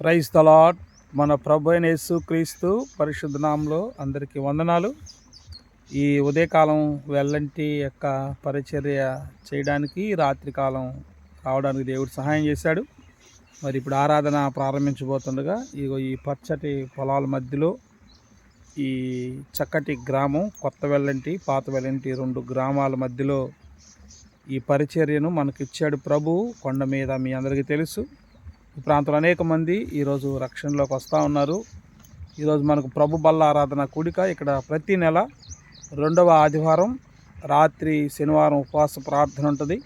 Praise తలాట్ మన ప్రభు అయిన యేసు క్రీస్తు పరిశుద్ధనామంలో అందరికీ వందనాలు. ఈ ఉదయకాలం వెల్లంటి యొక్క పరిచర్య చేయడానికి రాత్రికాలం రావడానికి దేవుడు సహాయం చేశాడు. మరి ఇప్పుడు ఆరాధన ప్రారంభించబోతుండగా ఇగో ఈ పచ్చటి పొలాల మధ్యలో ఈ చక్కటి గ్రామం కొత్త వెల్లంటి పాత వెల్లంటి రెండు గ్రామాల మధ్యలో ఈ పరిచర్యను మనకిచ్చాడు ప్రభు. కొండ మీద మీ అందరికీ తెలుసు. ఈ ప్రాంతంలో అనేక మంది ఈరోజు రక్షణలోకి వస్తూ ఉన్నారు. ఈరోజు మనకు ప్రభు బల్ల ఆరాధన కూడిక ఇక్కడ ప్రతి నెల రెండవ ఆదివారం రాత్రి శనివారం ఉపవాస ప్రార్థన ఉంటుంది.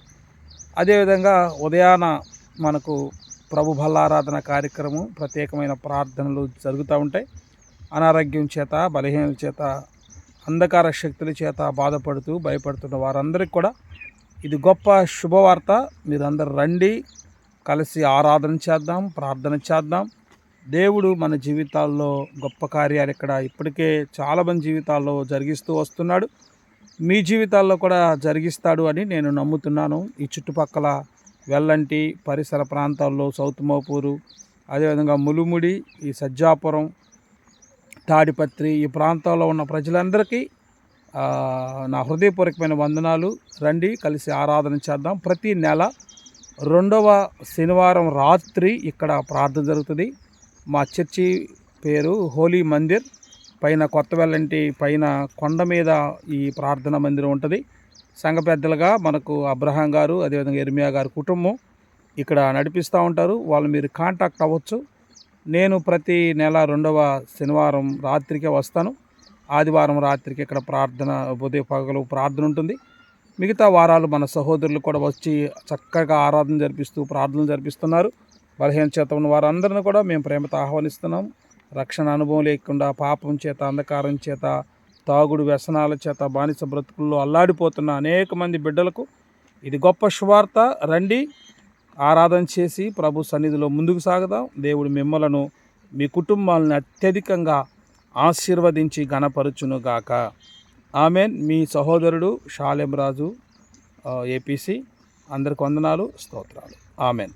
అదేవిధంగా ఉదయాన మనకు ప్రభు బల్లారాధన కార్యక్రమం ప్రత్యేకమైన ప్రార్థనలు జరుగుతూ ఉంటాయి. అనారోగ్యం చేత బలహీనల చేత అంధకార శక్తుల చేత బాధపడుతూ భయపడుతున్న వారందరికీ కూడా ఇది గొప్ప శుభవార్త. మీరందరూ రండి కలిసి ఆరాధన చేద్దాం ప్రార్థన చేద్దాం. దేవుడు మన జీవితాల్లో గొప్ప కార్యాలు ఇక్కడ ఇప్పటికే చాలామంది జీవితాల్లో జరిగిస్తూ వస్తున్నాడు. మీ జీవితాల్లో కూడా జరిగిస్తాడు అని నేను నమ్ముతున్నాను. ఈ చుట్టుపక్కల వెల్లంటి పరిసర ప్రాంతాల్లో సౌత్ మోపూరు అదేవిధంగా ములుముడి ఈ సజ్జాపురం తాడిపత్రి ఈ ప్రాంతాల్లో ఉన్న ప్రజలందరికీ నా హృదయపూర్వకమైన వందనాలు. రండి కలిసి ఆరాధన చేద్దాం. ప్రతి నెల రెండవ శనివారం రాత్రి ఇక్కడ ప్రార్థన జరుగుతుంది. మా చర్చి పేరు హోలీ మందిర్. పైన కొత్త వెల్లంటి పైన కొండ మీద ఈ ప్రార్థన మందిరం ఉంటుంది. సంఘ పెద్దలుగా మనకు అబ్రహాం గారు అదేవిధంగా ఎర్మియా గారు కుటుంబం ఇక్కడ నడిపిస్తూ ఉంటారు. వాళ్ళు మీరు కాంటాక్ట్ అవ్వచ్చు. నేను ప్రతి నెల రెండవ శనివారం రాత్రికే వస్తాను. ఆదివారం రాత్రికి ఇక్కడ ప్రార్థన ఉదయ పగలు ప్రార్థన ఉంటుంది. మిగతా వారాలు మన సహోదరులు కూడా వచ్చి చక్కగా ఆరాధన జరిపిస్తూ ప్రార్థనలు జరిపిస్తున్నారు. బలహీన చేత ఉన్న వారందరిని కూడా మేము ప్రేమతో ఆహ్వానిస్తున్నాం. రక్షణ అనుభవం లేకుండా పాపం చేత అంధకారం చేత తాగుడు వ్యసనాల చేత బానిస బ్రతుకుల్లో అల్లాడిపోతున్న అనేక మంది బిడ్డలకు ఇది గొప్ప శువార్త రండి ఆరాధన చేసి ప్రభు సన్నిధిలో ముందుకు సాగుదాం. దేవుడు మిమ్మలను మీ కుటుంబాలను అత్యధికంగా ఆశీర్వదించి గణపరచునుగాక ఆమెన్. మీ సహోదరుడు షాలెం రాజు ఏపీసీ. అందరికి వందనాలు స్తోత్రాలు. ఆమెన్.